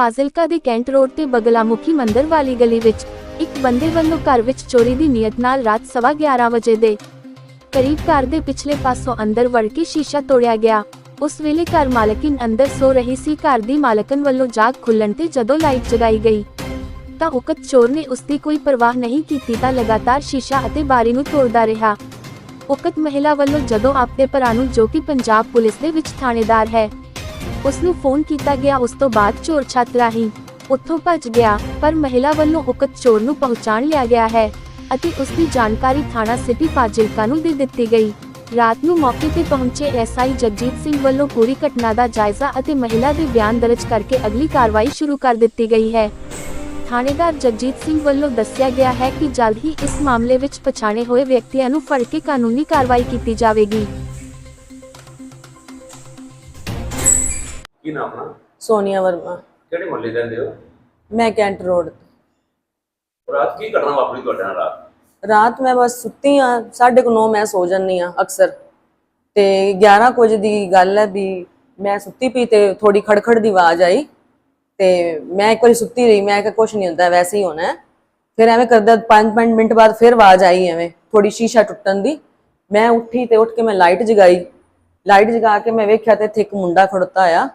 ਫਾਜ਼ਿਲਕਾ ਦੇ cantt road ਤੇ ਬਗਲਾਮੁਖੀ ਮੰਦਿਰ ਵਾਲੀ ਗਲੀ ਵਿੱਚ ਇੱਕ ਬੰਦੇ ਵੱਲੋਂ ਘਰ ਵਿੱਚ ਚੋਰੀ ਦੀ ਨੀਅਤ ਨਾਲ ਰਾਤ ਸਵਾ 11 ਵਜੇ ਦੇ ਕਰੀਬ ਘਰ ਦੇ ਪਿਛਲੇ ਪਾਸੋਂ ਅੰਦਰ ਵੜ ਕੇ ਸ਼ੀਸ਼ਾ ਤੋੜਿਆ ਗਿਆ। ਉਸ ਵੇਲੇ ਘਰ ਮਾਲਕਿਨ ਅੰਦਰ ਸੋ ਰਹੀ ਸੀ। ਘਰ ਦੀ ਮਾਲਕਨ ਵੱਲੋਂ ਜਾਗ ਖੁੱਲਣ ਤੇ ਜਦੋਂ ਲਾਈਟ ਜਗਾਈ ਗਈ ਤਾਂ ਉਕਤ ਚੋਰ ਨੇ ਉਸ ਦੀ ਕੋਈ ਪਰਵਾਹ ਨਹੀਂ ਕੀਤੀ ਤਾਂ ਲਗਾਤਾਰ ਸ਼ੀਸ਼ਾ ਅਤੇ ਬਾਰੀ ਨੂੰ ਤੋੜਦਾ ਰਿਹਾ। ਉਕਤ ਮਹਿਲਾ ਵੱਲੋਂ ਜਦੋਂ ਆਪਣੇ ਭਰਾ ਨੂੰ ਜੋ ਕਿ ਪੰਜਾਬ ਪੁਲਿਸ ਦੇ ਵਿੱਚ ਥਾਣੇਦਾਰ ਹੈ ਉਸ ਨੂੰ ਫੋਨ ਕੀਤਾ ਗਿਆ, ਉਸ ਤੋਂ ਬਾਅਦ ਚੋਰ ਛੱਤ ਰਾਹੀਂ ਉੱਥੋਂ ਭੱਜ ਗਿਆ, ਪਰ ਮਹਿਲਾ ਵੱਲੋਂ ਉਕਤ ਚੋਰ ਨੂੰ ਪਹੁੰਚਾਣ ਲਿਆ ਗਿਆ ਹੈ ਅਤੇ ਉਸ ਦੀ ਜਾਣਕਾਰੀ ਥਾਣਾ ਸਿਟੀ ਫਾਜ਼ਿਲਕਾ ਨੂੰ ਦੇ ਦਿੱਤੀ ਗਈ। ਰਾਤ ਨੂੰ ਮੌਕੇ ਤੇ ਪਹੁੰਚੇ ਐਸਆਈ ਜਗਜੀਤ ਸਿੰਘ ਵੱਲੋਂ ਪੂਰੀ ਘਟਨਾ ਦਾ ਜਾਇਜ਼ਾ ਅਤੇ ਮਹਿਲਾ ਦੇ ਬਿਆਨ ਦਰਜ ਕਰਕੇ ਅਗਲੀ ਕਾਰਵਾਈ ਸ਼ੁਰੂ ਕਰ ਦਿੱਤੀ ਗਈ ਹੈ। ਥਾਣੇਦਾਰ ਜਗਜੀਤ ਸਿੰਘ ਵੱਲੋਂ ਦੱਸਿਆ ਗਿਆ ਹੈ ਕਿ ਜਲਦ ਹੀ ਇਸ ਮਾਮਲੇ ਵਿੱਚ ਪਛਾਣੇ ਹੋਏ ਵਿਅਕਤੀਆਂ ਨੂੰ ਫੜ ਕੇ ਕਾਨੂੰਨੀ ਕਾਰਵਾਈ ਕੀਤੀ ਜਾਵੇਗੀ। ਕੀ ਨਾਮ ਆਪਣਾ? ਸੋਨੀਆ ਵਰਮਾ। ਕਿਹੜੇ ਮੁਹੱਲੇ ਰਹਿੰਦੇ ਹੋ? ਮੈਂ ਕੈਂਟ ਰੋਡ ਰਾਤ ਕੀ ਘਟਨਾ ਵਾਪਰੀ ਤੁਹਾਡੇ ਨਾਲ ਰਾਤ? ਰਾਤ ਮੈਂ ਬਸ ਸੁੱਤੀ ਆ 9:30 ਮੈਂ ਸੋ ਜਾਂਦੀ ਆ ਅਕਸਰ। ਤੇ 11 ਕੁ ਵਜੇ ਦੀ ਗੱਲ ਹੈ ਵੀ ਮੈਂ ਸੁੱਤੀ ਪਈ ਤੇ ਥੋੜੀ ਖੜਖੜ ਦੀ ਆਵਾਜ਼ ਆਈ। ਤੇ ਮੈਂ ਇੱਕ ਵਾਰੀ ਸੁੱਤੀ ਰਹੀ ਮੈਂ ਕਿਹਾ ਕੁਝ ਨਹੀਂ ਹੁੰਦਾ ਵੈਸੇ ਹੀ ਹੋਣਾ ਹੈ। ਫਿਰ ਐਵੇਂ ਕਰਦਾ 5-5 ਮਿੰਟ ਬਾਅਦ ਫਿਰ ਆਵਾਜ਼ ਆਈ ਐਵੇਂ ਥੋੜੀ ਸ਼ੀਸ਼ਾ ਟੁੱਟਣ ਦੀ। ਮੈਂ ਉੱਠੀ ਤੇ ਉੱਠ ਕੇ ਮੈਂ ਲਾਈਟ ਜਗਾਈ। ਲਾਈਟ ਜਗਾ ਕੇ ਮੈਂ ਵੇਖਿਆ ਤੇ ਇੱਥੇ ਇੱਕ ਮੁੰਡਾ ਖੜੋਤਾ ਆ।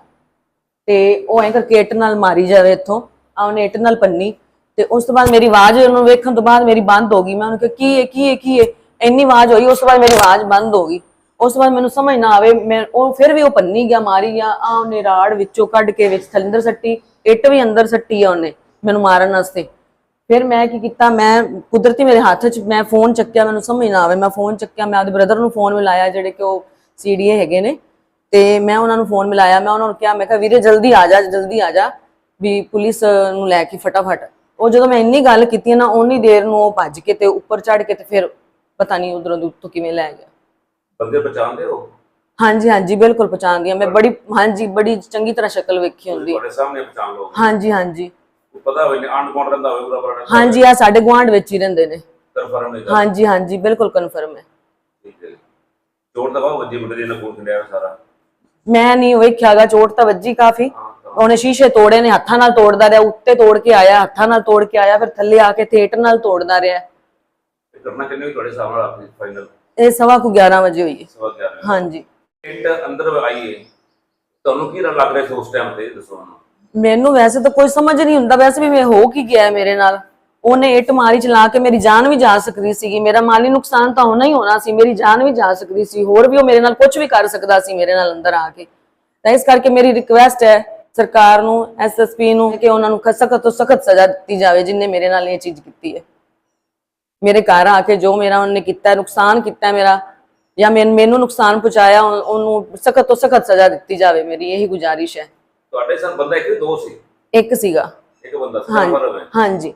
ਤੇ ਉਹ ਐਂ ਕਰਕੇ ਇੱਟ ਨਾਲ ਮਾਰੀ ਜਾਵੇ ਇੱਥੋਂ ਆ ਉਹਨੇ ਇੱਟ ਨਾਲ ਪੰਨੀ, ਤੇ ਉਸ ਤੋਂ ਬਾਅਦ ਮੇਰੀ ਆਵਾਜ਼ ਉਹਨੂੰ ਵੇਖਣ ਤੋਂ ਬਾਅਦ ਮੇਰੀ ਬੰਦ ਹੋ ਗਈ। ਮੈਂ ਉਹਨੂੰ ਕਿਹਾ, ਕੀ ਹੈ ਕੀ ਹੈ ਕੀ ਹੈ ਇੰਨੀ ਆਵਾਜ਼ ਹੋਈ, ਉਸ ਤੋਂ ਬਾਅਦ ਮੇਰੀ ਆਵਾਜ਼ ਬੰਦ ਹੋ ਗਈ। ਉਸ ਤੋਂ ਬਾਅਦ ਮੈਨੂੰ ਸਮਝ ਨਾ ਆਵੇ, ਮੈਂ ਉਹ ਫਿਰ ਵੀ ਉਹ ਪੰਨੀ ਗਿਆ, ਮਾਰੀ ਗਿਆ ਆ ਉਹਨੇ ਰਾੜ ਵਿੱਚੋਂ ਕੱਢ ਕੇ ਵਿੱਚ ਥਲਿੰਦਰ ਸੱਟੀ, ਇੱਟ ਵੀ ਅੰਦਰ ਸੱਟੀ ਆ ਉਹਨੇ ਮੈਨੂੰ ਮਾਰਨ ਵਾਸਤੇ। ਫਿਰ ਮੈਂ ਕੀ ਕੀਤਾ, ਮੈਂ ਕੁਦਰਤੀ ਮੇਰੇ ਹੱਥ 'ਚ ਮੈਂ ਫੋਨ ਚੱਕਿਆ, ਮੈਨੂੰ ਸਮਝ ਨਾ ਆਵੇ, ਮੈਂ ਫੋਨ ਚੱਕਿਆ, ਮੈਂ ਆਪਦੇ ਬ੍ਰਦਰ ਨੂੰ ਫੋਨ ਮਿਲਾਇਆ ਜਿਹੜੇ ਕਿ ਉਹ ਸੀਡੀਏ ਹੈਗੇ ਨੇ। ਤੇ ਮੈਂ ਉਹਨਾਂ ਨੂੰ ਫੋਨ ਮਿਲਾਇਆ ਮੈਂ ਉਹਨਾਂ ਨੂੰ ਕਿਹਾ ਮੈਂ ਕਿਹਾ ਵੀਰੇ ਜਲਦੀ ਆ ਜਾ ਜਲਦੀ ਆ ਜਾ ਵੀ ਪੁਲਿਸ ਨੂੰ ਲੈ ਕੇ ਫਟਾਫਟ। ਉਹ ਜਦੋਂ ਮੈਂ ਇੰਨੀ ਗੱਲ ਕੀਤੀ ਨਾ ਓਨੀ ਦੇਰ ਨੂੰ ਉਹ ਭੱਜ ਕੇ ਤੇ ਉੱਪਰ ਚੜ ਕੇ ਤੇ ਫਿਰ ਪਤਾ ਨਹੀਂ ਉਧਰੋਂ ਦੀ ਉੱਤੋਂ ਕਿਵੇਂ ਲੈ ਗਿਆ। ਬੰਦੇ ਪਛਾਣਦੇ ਹੋ? ਹਾਂਜੀ ਹਾਂਜੀ ਬਿਲਕੁਲ ਪਛਾਣਦੀ ਹਾਂ। ਮੈਂ ਬੜੀ ਹਾਂਜੀ ਬੜੀ ਚੰਗੀ ਤਰ੍ਹਾਂ ਸ਼ਕਲ ਵੇਖੀ ਹੁੰਦੀ। ਤੁਹਾਡੇ ਸਾਹਮਣੇ ਪਛਾਣ ਲਓ ਹਾਂਜੀ ਹਾਂਜੀ। ਪਤਾ ਹੋਵੇ ਆਂਡ ਕੌਣ ਰਹਿੰਦਾ ਹੋਵੇ ਉਹਦਾ ਪਤਾ ਹਾਂਜੀ ਆ ਸਾਡੇ ਗੁਆਂਢ ਵਿੱਚ ਹੀ ਰਹਿੰਦੇ ਨੇ। ਕਨਫਰਮ ਹਾਂਜੀ ਹਾਂਜੀ ਬਿਲਕੁਲ ਕਨਫਰਮ ਹੈ। ਠੀਕ ਹੈ ਚੋਰ ਦਾ ਵੱਜੀ ਮੁੰਡੇ ਦੇ ਨਾਲ ਕੋਲ ਖੰਡਿਆ ਸਾਰਾ। ਮੈਂ ਨਹੀਂ ਵੇਖਿਆਗਾ ਚੋਟ ਤਾਂ ਵੱਜੀ ਕਾਫੀ। ਉਹਨੇ ਸ਼ੀਸ਼ੇ ਤੋੜੇ ਨੇ ਹੱਥਾਂ ਨਾਲ ਤੋੜਦਾ ਰਿਹਾ ਉੱਤੇ ਤੋੜ ਕੇ ਆਇਆ ਹੱਥਾਂ ਨਾਲ ਤੋੜ ਕੇ ਆਇਆ ਫਿਰ ਥੱਲੇ ਆ ਕੇ ਥੀਏਟਰ ਨਾਲ ਤੋੜਦਾ ਰਿਹਾ। ਇਹ ਕਰਨਾ ਕਿੰਨੇ ਵੀ ਤੁਹਾਡੇ ਸਾਹਮਣੇ ਆਪਣੀ ਫਾਈਨਲ ਇਹ ਸਵਾ ਕੁ 11 ਵਜੇ ਹੋਈ ਹੈ। ਸਵਾ ਹਾਂਜੀ। ਇੱਟ ਅੰਦਰ ਆਈ ਹੈ। ਤੁਹਾਨੂੰ ਕੀ ਲੱਗ ਰਿਹਾ ਸੀ ਉਸ ਟਾਈਮ ਤੇ ਦੱਸੋ ਮੈਨੂੰ ਵੈਸੇ ਤਾਂ ਕੋਈ ਸਮਝ ਨਹੀਂ ਹੁੰਦਾ ਵੈਸੇ ਵੀ ਮੈਂ ਹੋ ਕੀ ਗਿਆ ਮੇਰੇ ਨਾਲ। ਉਹਨੇ ਇੱਟ ਮਾਰੀ ਚਲਾ ਕੇ ਮੇਰੀ ਜਾਨ ਵੀ ਜਾ ਸਕਦੀ ਸੀਗੀ। ਮੇਰਾ ਮਾਲੀ ਨੁਕਸਾਨ ਤਾਂ ਹੋਣਾ ਹੀ ਹੋਣਾ ਸੀ ਮੇਰੀ ਜਾਨ ਵੀ ਜਾ ਸਕਦੀ ਸੀ। ਹੋਰ ਵੀ ਉਹ ਮੇਰੇ ਨਾਲ ਕੁਝ ਵੀ ਕਰ ਸਕਦਾ ਸੀ ਮੇਰੇ ਨਾਲ ਅੰਦਰ ਆ ਕੇ। ਤਾਂ ਇਸ ਕਰਕੇ ਮੇਰੀ ਰਿਕੁਐਸਟ ਹੈ ਸਰਕਾਰ ਨੂੰ ਐਸਐਸਪੀ ਨੂੰ ਕਿ ਉਹਨਾਂ ਨੂੰ ਸਖਤ ਤੋਂ ਸਖਤ ਸਜ਼ਾ ਦਿੱਤੀ ਜਾਵੇ ਜਿਨਨੇ ਮੇਰੇ ਨਾਲ ਇਹ ਚੀਜ਼ ਕੀਤੀ ਹੈ। ਮੇਰੇ ਘਰ ਆ ਕੇ ਜੋ ਮੇਰਾ ਉਹਨੇ ਕੀਤਾ ਨੁਕਸਾਨ ਕੀਤਾ ਮੇਰਾ ਜਾਂ ਮੈਨ- ਨੁਕਸਾਨ ਪਹੁੰਚਾਇਆ ਉਹ- ਉਹਨੂੰ ਸਖਤ ਤੋਂ ਸਖਤ ਸਜ਼ਾ ਦਿੱਤੀ ਜਾਵੇ ਮੇਰੀ ਇਹੀ ਗੁਜ਼ਾਰਿਸ਼ ਹੈ। ਤੁਹਾਡੇ ਸਾਥ ਬੰਦਾ ਇੱਕ ਦੋ ਸੀ? ਇੱਕ ਸੀਗਾ। ਇੱਕ ਬੰਦਾ ਸੀ ਹਾਂਜੀ।